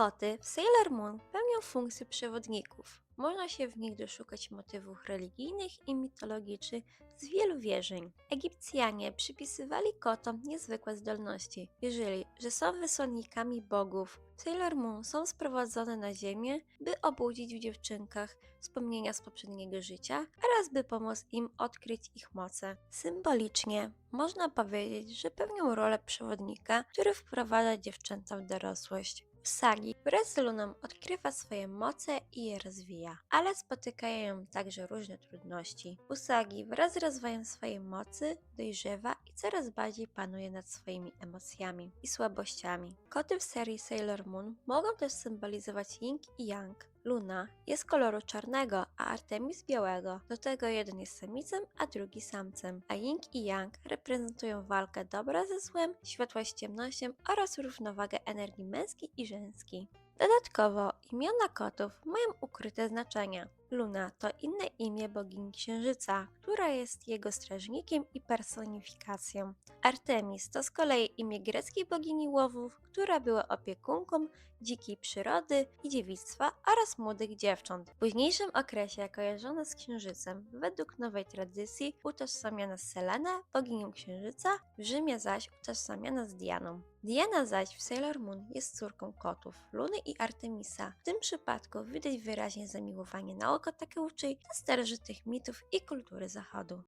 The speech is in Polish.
Koty w Sailor Moon pełnią funkcję przewodników. Można się w nich doszukać motywów religijnych i mitologicznych z wielu wierzeń. Egipcjanie przypisywali kotom niezwykłe zdolności. Wierzyli, że są wysłannikami bogów. Sailor Moon są sprowadzone na ziemię, by obudzić w dziewczynkach wspomnienia z poprzedniego życia oraz by pomóc im odkryć ich moce. Symbolicznie można powiedzieć, że pełnią rolę przewodnika, który wprowadza dziewczęta w dorosłość. Usagi wraz z Luną odkrywa swoje moce i je rozwija, ale spotykają ją także różne trudności. Usagi wraz z rozwojem swojej mocy dojrzewa i coraz bardziej panuje nad swoimi emocjami i słabościami. Koty w serii Sailor Moon mogą też symbolizować Ying i Yang. Luna jest koloru czarnego, a Artemis białego. Do tego jeden jest samicem, a drugi samcem. A Ying i Yang reprezentują walkę dobra ze złem, światła z ciemnością oraz równowagę energii męskiej i żeńskiej. Dodatkowo imiona kotów mają ukryte znaczenia. Luna to inne imię bogini księżyca, która jest jego strażnikiem i personifikacją. Artemis to z kolei imię greckiej bogini łowów, która była opiekunką dzikiej przyrody i dziewictwa oraz młodych dziewcząt. W późniejszym okresie kojarzona z księżycem, według nowej tradycji utożsamiana z Selenę, boginią księżyca, w Rzymie zaś utożsamiana z Dianą. Diana zaś w Sailor Moon jest córką kotów, Luny i Artemisa. W tym przypadku widać wyraźnie zamiłowanie nauko takie uczy na starożytnych mitów i kultury zachodu.